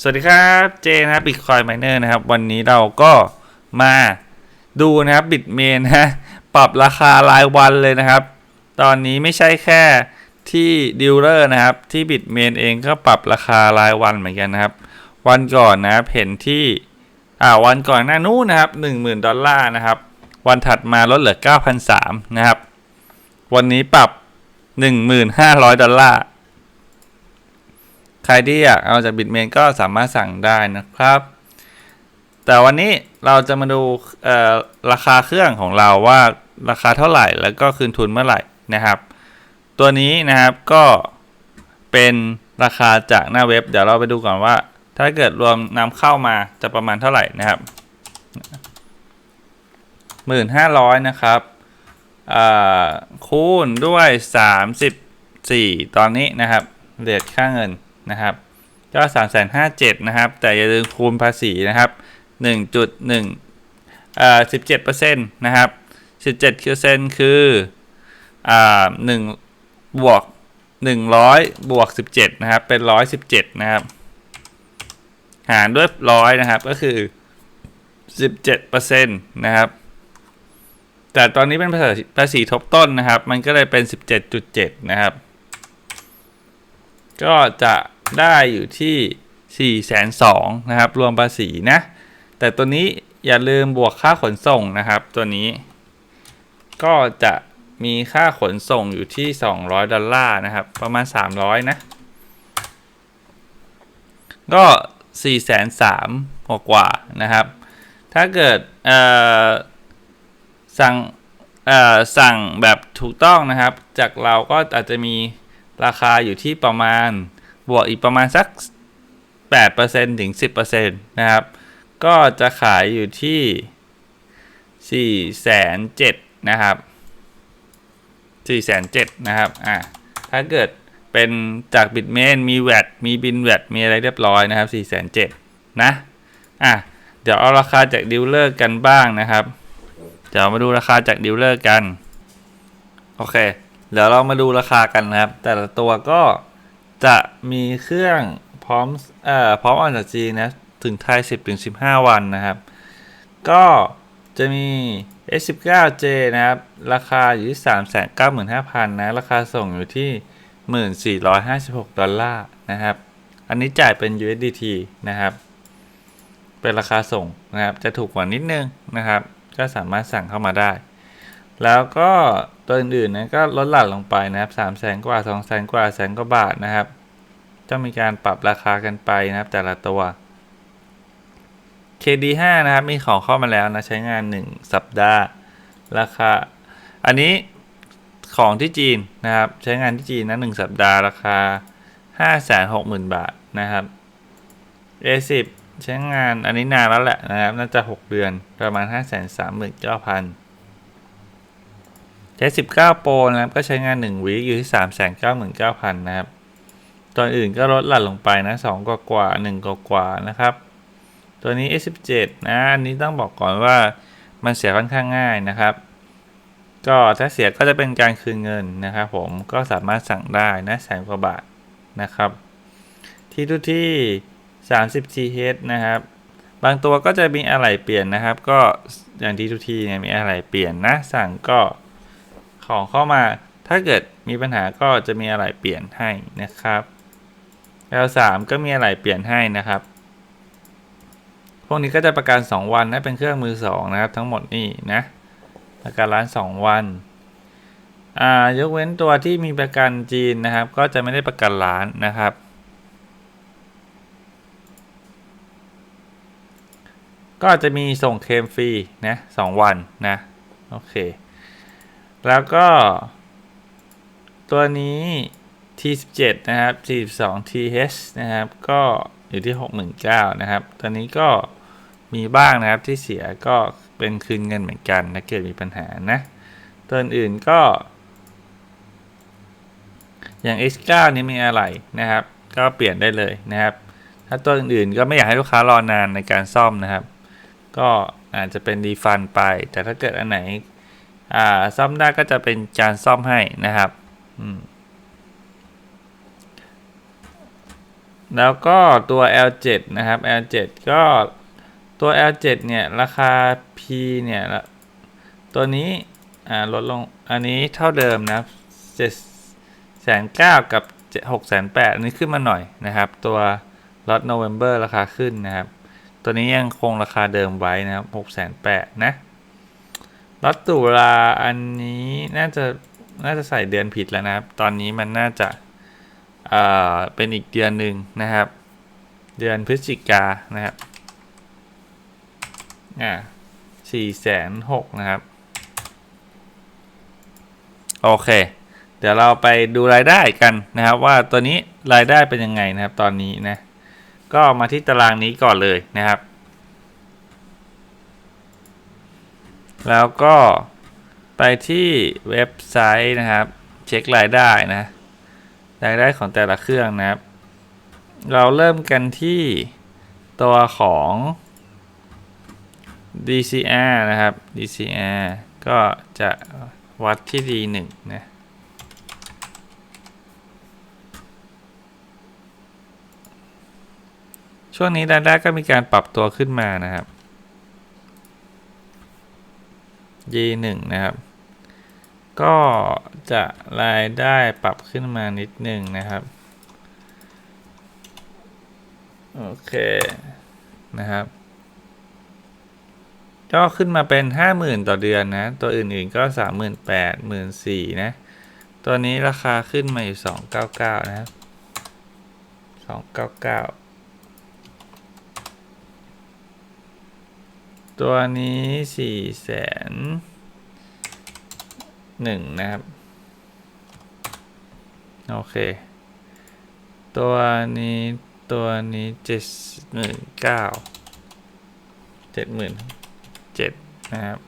สวัสดีครับเจนะบิตคอย i มเนอร์นะครับ วันนี้เราก็มาดูนะครับบิตเมนนะปรับราคารายวันเลยนะครับ ตอนนี้ไม่ใช่แค่ที่ดิวเลอร์นะครับ ที่บิตเมนเองก็ปรับราคารายวันเหมือนกันนะครับ วันก่อนนะครับเห็นที่อ่าวันก่อนหน้านู้นนะครับ 10,000 ดอลลาร์นะครับ วันถัดมาลดเหลือ 9,300 นะครับ วันนี้ปรับ 1,500 ดอลลาร์ ใครที่อยากเอาจากบิตเมนก็สามารถสั่งได้นะครับ แต่วันนี้เราจะมาดูราคาเครื่องของเราว่าราคาเท่าไหร่แล้วก็คืนทุนเมื่อไหร่นะครับ ตัวนี้นะครับก็เป็นราคาจากหน้าเว็บ เดี๋ยวเราไปดูก่อนว่า ถ้าเกิดรวมนำเข้ามาจะประมาณเท่าไหร่นะครับหมื่นห้าร้อยนะครับคูณด้วยสามสิบสี่ตอนนี้นะครับเรทค่าเงิน นะครับก็สามแสนห้าเจ็ดนะครับ แต่อย่าลืมคูณภาษีนะครับหนึ่งจุดหนึ่งอ่าสิบเจ็ดเปอร์เซ็นต์นะครับสิบเจ็ดเปอร์เซ็นต์คืออ่าหนึ่งบวกหนึ่งร้อยบวกสิบเจ็ดนะครับ เป็นร้อยสิบเจ็ดนะครับ หารด้วยร้อยนะครับ ก็คือสิบเจ็ดเปอร์เซ็นต์นะครับ แต่ตอนนี้เป็นภาษีภาษีทบต้นนะครับ มันก็เลยเป็นสิบเจ็ดจุดเจ็ดนะครับ ก็จะ ได้อยู่ที่ 4 2 0 0 0นะครับ รวมภาษีนะ แต่ตัวนี้อย่าลืมบวกค่าขนส่งนะครับ ตัวนี้ ก็จะมีค่าขนส่งอยู่ที่ 200 ดอลลาร์นะครับ ประมาณ 300 นะ ก็ 4 3 0 0 0กว่ากว่านะครับ ถ้าเกิดสั่งสั่งแบบถูกต้องนะครับ จากเราก็อาจจะมีราคาอยู่ที่ประมาณ บวกอีกประมาณสัก 8%ถึง 10%นะครับ ก็จะขายอยู่ที่ 4 7 0 0 0นะครับ 4 7 0 0 0นะครับ อ่าถ้าเกิดเป็นจากบิตเมนมีแวดมีบินแวดมีอะไรเรียบร้อยนะครับ 4 7 0 0 0นะ อะ เดี๋ยวเอาราคาจากดิวเลอร์กันบ้างนะครับ เดี๋ยวมาดูราคาจากดิวเลอร์กัน โอเค เดี๋ยวเรามาดูราคากันนะครับ แต่ละตัวก็ จะมีเครื่องพร้อมเอ่อพร้อมออกจากจีนนะถึงไทย 10ถึง15 วันนะครับ ก็จะมี S19J นะครับ ราคาอยู่ที่ 395,000 นะ ราคาส่งอยู่ที่ 1456 ดอลลาร์นะครับ อันนี้จ่ายเป็น USDT นะครับ เป็นราคาส่งนะครับ จะถูกกว่านิดนึงนะครับ ก็สามารถสั่งเข้ามาได้ แล้วก็ ตัวอื่นๆนะก็ลดหลั่นลงไปนะครับสามแสนกว่าสองแสนกว่าแสนกว่าบาทนะครับ จะมีการปรับราคากันไปนะครับ แต่ละตัว KD5 นะครับ มีของเข้ามาแล้วนะ ใช้งาน 1 สัปดาห์ ราคา อันนี้ของที่จีนนะครับ ใช้งานที่จีนนะ1สัปดาห์ราคา 560,000 บาทนะครับ A10 ใช้งานอันนี้นานแล้วแหละนะครับ น่าจะ 6 เดือนประมาณ 539,000 ใช้19โปรนะครับ ก็ใช้งาน 1วีอยู่ที่ 399,000 นะครับ ตัวอื่นก็ลดหลั่นลงไปนะ2กว่ากว่า1กว่ากว่านะครับ ตัวนี้ S17 นะอันนี้ต้องบอกก่อนว่ามันเสียค่อนข้างง่ายนะครับ ก็ถ้าเสียก็จะเป็นการคืนเงินนะครับผมก็สามารถสั่งได้นะแสนกว่าบาทนะครับ ที่ทุกที่ 30 TH นะครับ บางตัวก็จะมีอะไรเปลี่ยนนะครับ ก็อย่างที่ทุกที่เนี่ยมีอะไรเปลี่ยนนะสั่งก็ ของเข้ามา ถ้าเกิดมีปัญหาก็จะมีอะไรเปลี่ยนให้นะครับ L3 ก็มีอะไรเปลี่ยนให้นะครับ พวกนี้ก็จะประกัน 2 วันนะเป็นเครื่องมือ 2 นะครับ ทั้งหมดนี่นะประกันร้าน 2 วันอ่ายกเว้นตัวที่มีประกันจีนนะครับ ก็จะไม่ได้ประกันร้านนะครับก็จะมีส่งเคลมฟรีนะสองวันนะ โอเค แล้วก็ ตัวนี้ T17 นะครับ42 TH นะครับ ก็อยู่ที่ 69,000นะครับ ตัวนี้ก็มีบ้างนะครับที่เสียก็เป็นคืนเงินเหมือนกันนะเกิดมีปัญหานะ ตัวอื่นก็ อย่าง X9 นี้มีอะไรนะครับ ก็เปลี่ยนได้เลยนะครับ ถ้าตัวอื่นๆก็ไม่อยากให้ลูกค้ารอนานในการซ่อมนะครับ ก็อาจจะเป็นรีฟันไป แต่ถ้าเกิดอันไหน อ่าซ่อมได้ก็จะเป็นการซ่อมให้นะครับแล้วก็ตัว L7 นะครับ L7 ก็ตัว L7 เนี่ยราคา P เนี่ยตัวนี้อ่าลดลงอันนี้เท่าเดิมนะครับ7แสนเกับ6แสนแอันนี้ขึ้นมาหน่อยนะครับ ตัวล็อตโนเวม ber ราคาขึ้นนะครับ ตัวนี้ยังคงราคาเดิมไว้นะครับ6แสนแนะ ล็อตตุลาอันนี้น่าจะน่าจะใส่เดือนผิดแล้วนะครับ ตอนนี้มันน่าจะเอ่าเป็นอีกเดือนหนึ่งนะครับ เดือนพฤศจิกานะครับอ่าสี่แสนหกนะครับ โอเค เดี๋ยวเราไปดูรายได้กันนะครับ ว่าตัวนี้รายได้เป็นยังไงนะครับ ตอนนี้นะ ก็มาที่ตารางนี้ก่อนเลยนะครับ แล้วก็ไปที่เว็บไซต์นะครับ เช็ครายได้นะรายได้ของแต่ละเครื่องนะครับ เราเริ่มกันที่ตัวของ DCR นะครับ DCR ก็จะวัดที่ D1 นะช่วงนี้รายได้ก็มีการปรับตัวขึ้นมานะครับ Y1 นะครับ ก็จะรายได้ปรับขึ้นมานิดหนึ่งนะครับ โอเคนะครับ ก็ขึ้นมาเป็น 50,000 ต่อเดือนนะ ตัวอื่นๆก็ 38,000 14,000นะ ตัวนี้ราคาขึ้นมาอยู่ 299 นะครับ 299 ตัวนี้สี่แสนหนึ่งนะครับ โอเค ตัวนี้ตัวนี้เจ็ดหมื่นเก้าเจ็ดหมื่นเจ็ดนะครับ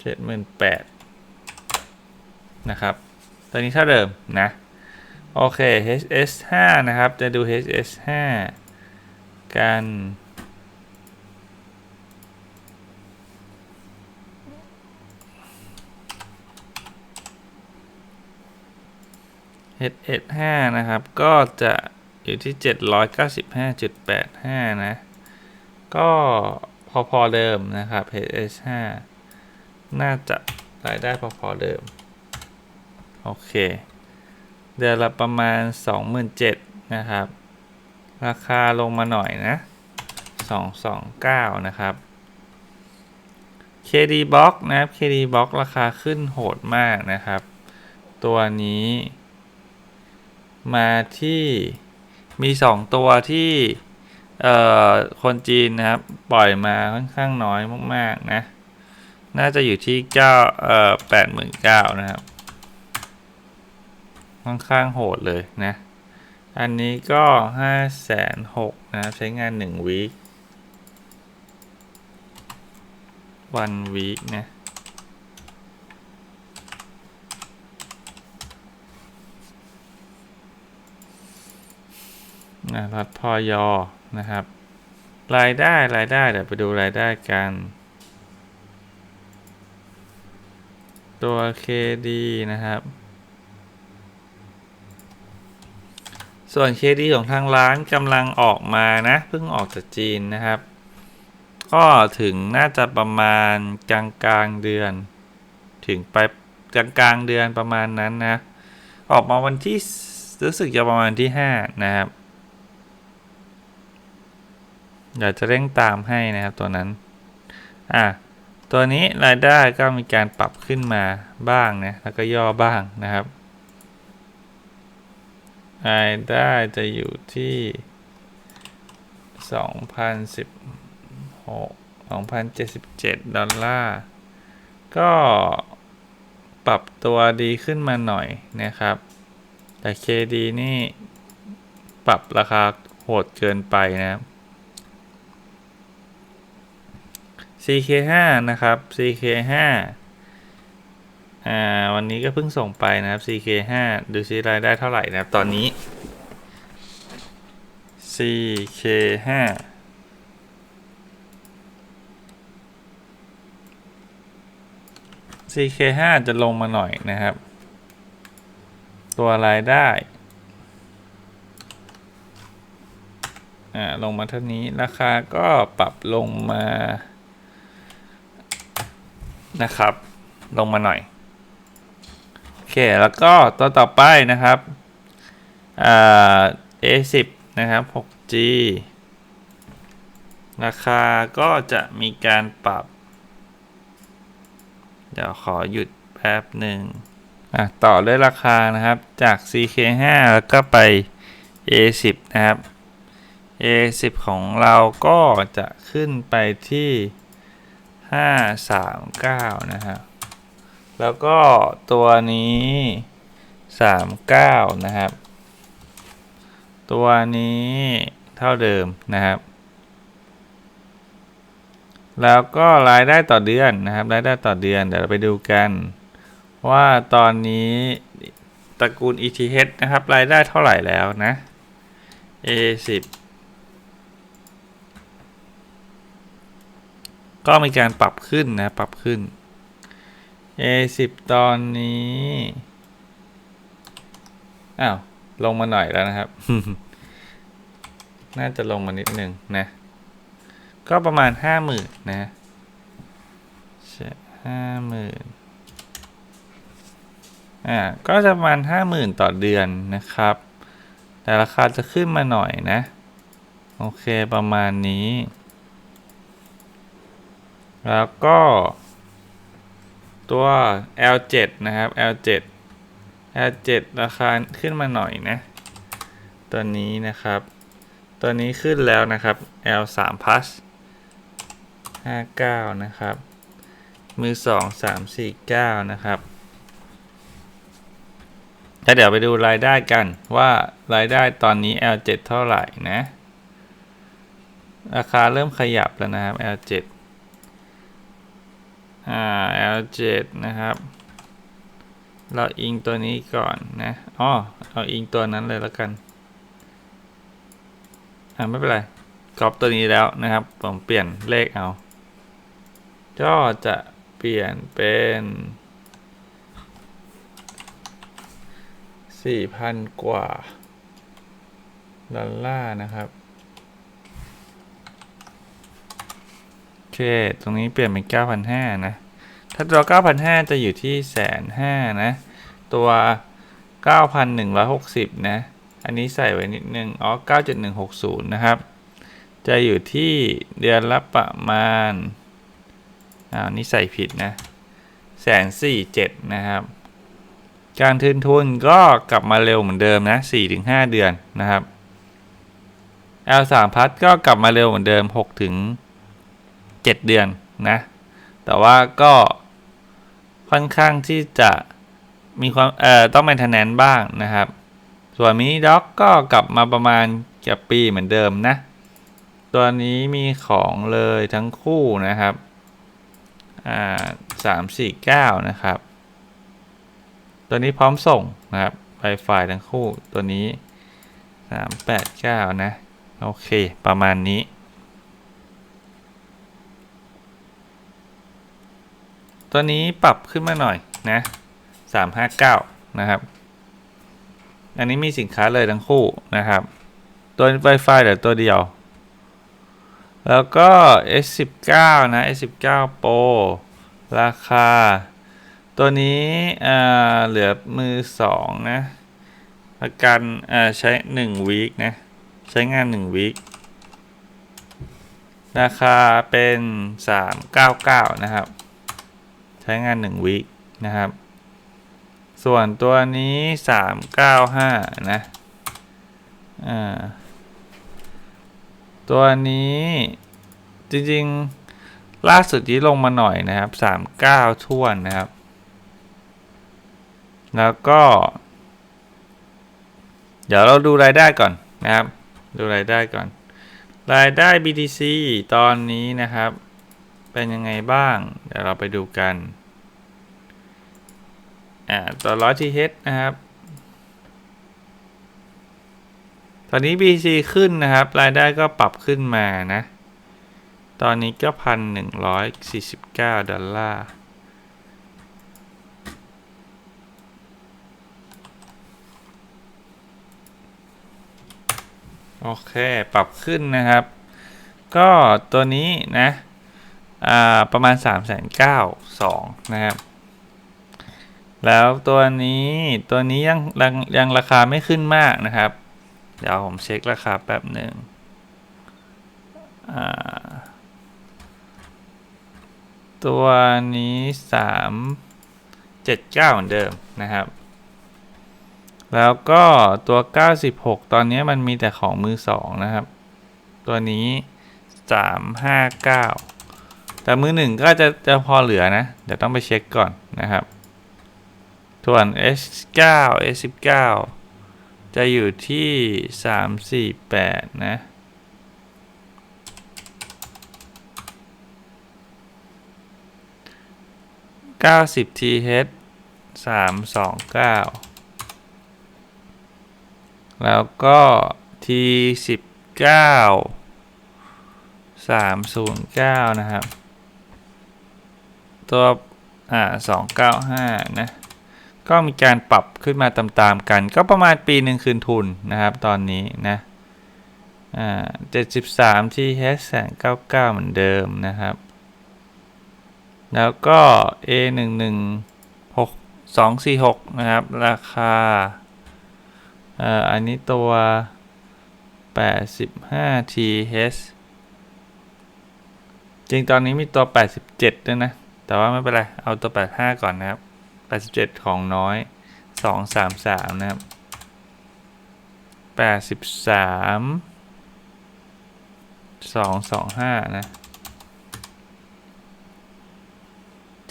เจ็ดหมื่นแปดนะครับ ตัวนี้เท่าเดิมนะ โอเค HS 5นะครับ จะดู HS 5 กัน h 5นะครับ ก็จะอยู่ที่ 795.85 นะ ก็พอพอเดิมนะครับ HS5 น่าจะรายได้พอพอเดิม โอเค เดือนละประมาณ 27,000นะครับ ราคาลงมาหน่อยนะ 229 นะครับ KD Box นะครับ KD Box ราคาขึ้นโหดมากนะครับ ตัวนี้ มาที่มี 2 ตัวที่เอ่อคนจีนนะครับ ปล่อยมาค่อนข้างน้อยมากๆนะ น่าจะอยู่ที่9เอ่อ89,000นะครับ ค่อนข้างโหดเลยนะ อันนี้ก็ห้าแสนหกนะครับ ใช้งานหนึ่งวีควันวีคนะนะรัดพอยอนะครับ รายได้รายได้เดี๋ยวไปดูรายได้กัน ตัว KD นะครับ ส่วน KD ของทางร้านกำลังออกมานะเพิ่งออกจากจีนนะครับ ก็ถึงน่าจะประมาณกลางกลางเดือน ถึงไปกลางกลางเดือนประมาณนั้นนะ ออกมาวันที่รู้สึกจะประมาณที่ 5 นะครับเดี๋ยวจะเร่งตามให้นะครับตัวนั้น อะ ตัวนี้รายได้ก็มีการปรับขึ้นมาบ้างนะ แล้วก็ย่อบ้างนะครับ รายได้จะอยู่ที่ 2016 2077 ดอลลาร์ ก็ปรับตัวดีขึ้นมาหน่อยนะครับ แต่ KD นี่ ปรับราคาโหดเกินไปนะครับ CK5 นะครับ CK5 อ่าวันนี้ก็เพิ่งส่งไปนะครับ CK5 ดูซิรายได้เท่าไหร่นะครับ ตอนนี้ CK5 CK5 จะลงมาหน่อยนะครับ ตัวรายได้อ่าลงมาเท่านี้ราคาก็ปรับลงมานะครับ ลงมาหน่อย เค แล้วก็ตัวต่อไปนะครับอ่า A10 นะครับ 6G ราคาก็จะมีการปรับ เดี๋ยวขอหยุดแป๊บหนึ่งอะต่อด้วยราคานะครับจาก CK5 แล้วก็ไป A10 นะครับ A10 ของเราก็จะขึ้นไปที่ 539 นะครับ แล้วก็ตัวนี้ 39 นะครับ ตัวนี้เท่าเดิมนะครับ แล้วก็รายได้ต่อเดือนนะครับ รายได้ต่อเดือนเดี๋ยวเราไปดูกัน ว่าตอนนี้ตระกูล ETH นะครับ รายได้เท่าไหร่แล้วนะ A10 ก็มีการปรับขึ้นนะ ปรับขึ้น A10 ตอนนี้ อ้าว ลงมาหน่อยแล้วนะครับ น่าจะลงมานิดนึงนะ ก็ประมาณห้าหมื่นนะห้าหมื่นอ่า ก็จะประมาณห้าหมื่นต่อเดือนนะครับ แต่ราคาจะขึ้นมาหน่อยนะ โอเคประมาณนี้ แล้วก็ ตัว L7 นะครับ L7 L7 ราคาขึ้นมาหน่อยนะ ตัวนี้นะครับ ตัวนี้ขึ้นแล้วนะครับ L3 plus 59 นะครับ มือ 2 3 4 9 นะครับแล้วเดี๋ยวไปดูรายได้กันว่ารายได้ตอนนี้ L7 เท่าไหร่นะ ราคาเริ่มขยับแล้วนะครับ L7 อ่า L7 นะครับ เราอิงตัวนี้ก่อนนะอ๋อเอาอิงตัวนั้นเลยแล้วกันอ่าไม่เป็นไรกรอบตัวนี้แล้วนะครับ ผมเปลี่ยนเลขเอา ก็จะเปลี่ยนเป็นสี่พันกว่าดอลลาร์นะครับ โอเค ตรงนี้เปลี่ยนเป็นเก้าพันห้านะ ถ้าตัวเก้าพันห้าจะอยู่ที่แสนห้านะ ตัวเก้าพันหนึ่งร้อยหกสิบนะ อันนี้ใส่ไว้นิดนึง อ๋อเก้าจ็ดหนึ่งหกศูนย์นะครับ จะอยู่ที่เดือนละประมาณอ่าวนี่ใส่ผิดนะแสนสี่เจ็ดนะครับ การทืนทุนก็กลับมาเร็วเหมือนเดิมนะ4-5เดือนนะครับ L3 พัดก็กลับมาเร็วเหมือนเดิม6ถึง 7 เดือนนะ แต่ว่าก็ค่อนข้างที่จะมีความเอ่อต้องเป็นทนแนนบ้างนะครับ ส่วนมินิด็อกก็กลับมาประมาณเกือบปีเหมือนเดิมนะ ตัวนี้มีของเลยทั้งคู่นะครับ อ่าสามสี่เก้านะครับ ตัวนี้พร้อมส่งนะครับไฟไฟทั้งคู่ตัวนี้สามแปดเก้านะ โอเค ประมาณนี้ ตัวนี้ปรับขึ้นมาหน่อยนะสามห้าเก้านะครับ อันนี้มีสินค้าเลยทั้งคู่นะครับ ตัว Wi-Fi เดี๋ยวตัวเดียว แล้วก็ S19 นะ S19 Pro ราคา ตัวนี้อ่าเหลือมือสองนะประกันอ่าใช้1วีคนะ ใช้งาน1วีคราคาเป็น 399 นะครับ ช้งาน 1วีคนะครับ ส่วนตัวนี้ 395 นะอ่าตัวนี้จริงๆ ล่าสุดที่ลงมาหน่อยนะครับ 39ท่วนนะครับ แล้วก็ เดี๋ยวเราดูรายได้ก่อนนะครับ ดูรายได้ก่อน รายได้ BTC ตอนนี้นะครับ เป็นยังไงบ้าง เดี๋ยวเราไปดูกัน อ่าตัวร้อยทีเฮดนะครับ ตอนนี้ BC ขึ้นนะครับ รายได้ก็ปรับขึ้นมานะ ตอนนี้ก็พันหนึ่งร้อยสี่สิบเก้าดอลลาร์โอเค ปรับขึ้นนะครับ ก็ตัวนี้นะ ประมาณ 3 9 0 0 0นะครับ แล้วตัวนี้ตัวนี้ยังยังยังราคาไม่ขึ้นมากนะครับ เดี๋ยวผมเช็คราคาแป๊บหนึ่งตัวนี้3 7 9เหมือนเดิมนะครับ แล้วก็ตัว 96 ตอนนี้มันมีแต่ของมือสองนะครับ ตัวนี้ 359 แต่มือหนึ่งก็จะจะพอเหลือนะ เดี๋ยวต้องไปเช็คก่อนนะครับ ส่วน S9 S19 จะอยู่ที่ 348 นะ 90 TH 329 แล้วก็ T19 309 นะครับ ตัว อ่า 295 นะ ก็มีการปรับขึ้นมาตามๆกัน ก็ประมาณปีหนึ่งคืนทุนนะครับ ตอนนี้นะอ่า73 TH แสน99เหมือนเดิมนะครับ แล้วก็ A 1 1 6 2 4 6นะครับ ราคาเอ่ออันนี้ตัว 85 TH จริงตอนนี้มีตัว 87 ด้วยนะ แต่ว่าไม่เป็นไร เอาตัว 85 ก่อนนะครับ 87 ของน้อย 233 นะครับ 83 225 นะ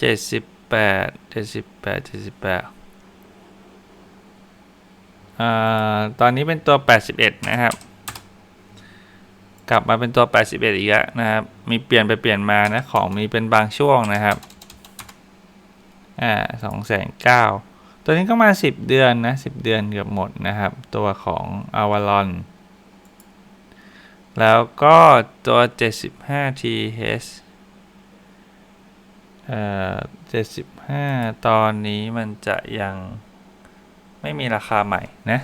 78 78 78อ่าตอนนี้เป็นตัว 81 นะครับกลับมาเป็นตัว 81 อีกแล้วนะครับ มีเปลี่ยนไปเปลี่ยนมานะ ของมีเป็นบางช่วงนะครับ อ่าสองแสนเก้าตัวนี้ก็มา 10 เดือนนะ10 เดือนเกือบหมดนะครับ ตัวของ a v a l o n แล้วก็ตัว 75 TH เอ่อ75 ตอนนี้มันจะยังไม่มีราคาใหม่นะ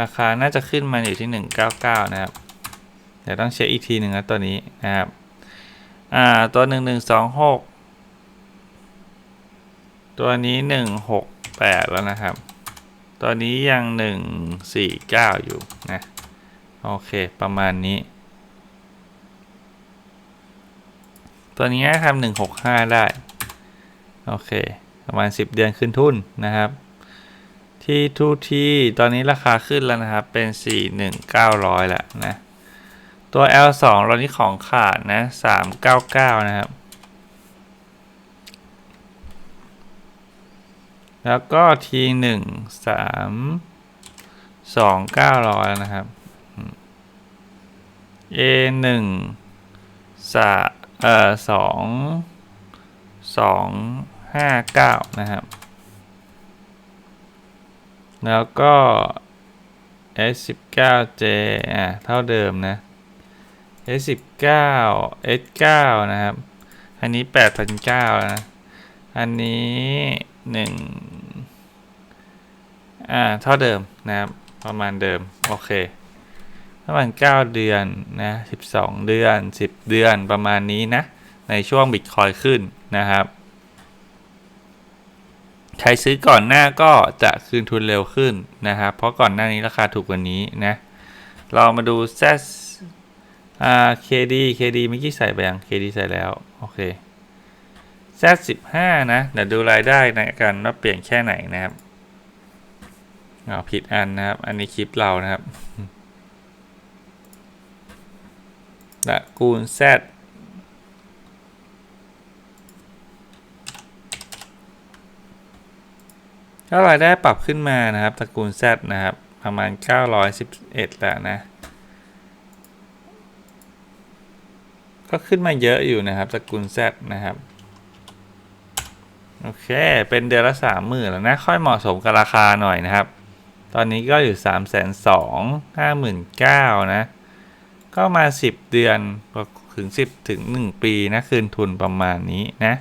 ราคาน่าจะขึ้นมาอยู่ที่ 199 นะครับ เดี๋ยวต้องเช็คอีกทีหนึ่งนะตัวนี้นะครับ อ่า ตัว 1126 ตัวนี้168แล้วนะครับตัวนี้ยัง149อยู่นะ โอเค ประมาณนี้ ตัวนี้ทำ165ได้ โอเค ประมาณ10เดือนขึ้นทุนนะครับ ที่ทูทีตอนนี้ราคาขึ้นแล้วนะครับ เป็น41900แล้วนะ ตัว L2 ตอนนี้ของขาดนะ399นะครับ แล้วก็ทีหนึ่งสามสองเก้าร้อยนะครับ A หนึ่งสาเอ่อสองสองห้าเก้านะครับ แล้วก็ S สิบเก้า J อะเท่าเดิมนะ S สิบเก้า S เก้านะครับ อันนี้แปดพันเก้านะ อันนี้ หนึ่งอ่าเท่าเดิมนะครับ ประมาณเดิม โอเค ประมาณ 9 เดือนนะ12 เดือน 10 เดือนประมาณนี้นะ ในช่วงบิตคอยขึ้นนะครับ ใครซื้อก่อนหน้าก็จะคืนทุนเร็วขึ้นนะครับ เพราะก่อนหน้านี้ราคาถูกกว่านี้นะ เรามาดู Z อ่า KD KD เมื่อกี้ใส่ไปยัง KD ใส่แล้ว โอเค Z15 นะ เดี๋ยวดูรายได้ในกันว่าเปลี่ยนแค่ไหนนะครับเอาผิดอันนะครับ อันนี้คลิปเรานะครับตระกูล Z ก็รายได้ปรับขึ้นมานะครับตระกูล Z นะครับ ประมาณ 911แล้วนะ ก็ขึ้นมาเยอะอยู่นะครับตระกูล Z นะครับ โอเค เป็นเดือนละสามหมื่นแล้วนะ ค่อยเหมาะสมกับราคาหน่อยนะครับ ตอนนี้ก็อยู่สามแสนสองห้าหมื่นเก้านะ ก็มาสิบเดือนถึงสิบถึงหนึ่งปีนะ คืนทุนประมาณนี้นะ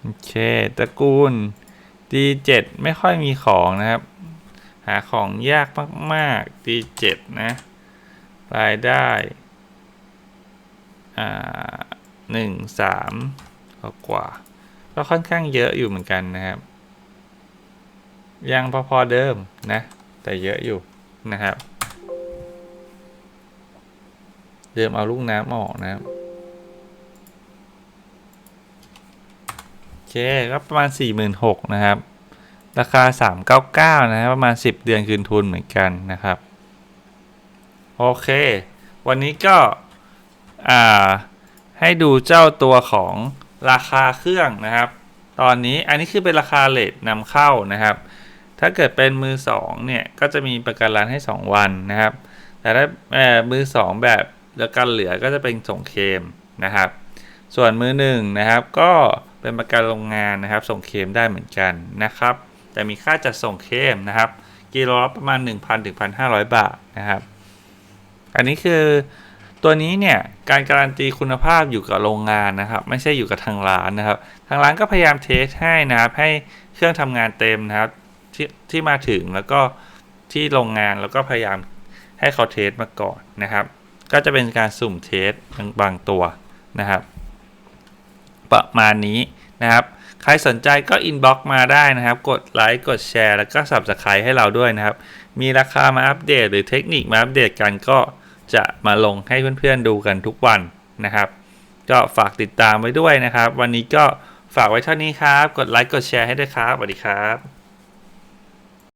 โอเคตระกูล D7 ไม่ค่อยมีของนะครับ หาของยากมาก ๆ D7 นะ รายได้ อ่าหนึ่งสามกว่า ก็ค่อนข้างเยอะอยู่เหมือนกันนะครับ ยังพอๆเดิมนะ แต่เยอะอยู่นะครับเดิมเอาลูกน้ำออกนะครับโอเคก็ประมาณ 46,000นะครับ ราคา 399 นะครับประมาณ 10 เดือนคืนทุนเหมือนกันนะครับ โอเค วันนี้ก็ อ่า ให้ดูเจ้าตัวของ ราคาเครื่องนะครับ ตอนนี้อันนี้คือเป็นราคาเลทนำเข้านะครับ ถ้าเกิดเป็นมือ2เนี่ยก็จะมีประกันร้านให้ 2 วันนะครับ แต่ถ้าเอ่อมือ 2 แบบประกันเหลือก็จะเป็นส่งเคมนะครับ ส่วนมือ1นะครับก็เป็นประกันโรงงานนะครับ ส่งเคมได้เหมือนกันนะครับ แต่มีค่าจัดส่งเคมนะครับกิโลละประมาณ 1,000ถึง1,500 บาทนะครับ อันนี้คือ ตัวนี้เนี่ยการการันตีคุณภาพอยู่กับโรงงานนะครับ ไม่ใช่อยู่กับทางร้านนะครับ ทางร้านก็พยายามเทสให้นะครับให้เครื่องทำงานเต็มนะครับที่ที่มาถึงแล้วก็ที่โรงงานแล้วก็พยายามให้เขาเทสมาก่อนนะครับ ก็จะเป็นการสุ่มเทสบางบางตัวนะครับ ประมาณนี้นะครับ ใครสนใจก็อินบ็อกมาได้นะครับ กดไลค์กดแชร์แล้วก็ Subscribe ให้เราด้วยนะครับ มีราคามาอัปเดต หรือเทคนิคมาอัปเดตกันก็ จะมาลงให้เพื่อนๆดูกันทุกวันนะครับ ก็ฝากติดตามไว้ด้วยนะครับ วันนี้ก็ฝากไว้เท่านี้ครับ กดไลค์กดแชร์ให้ด้วยครับสวัสดีครับ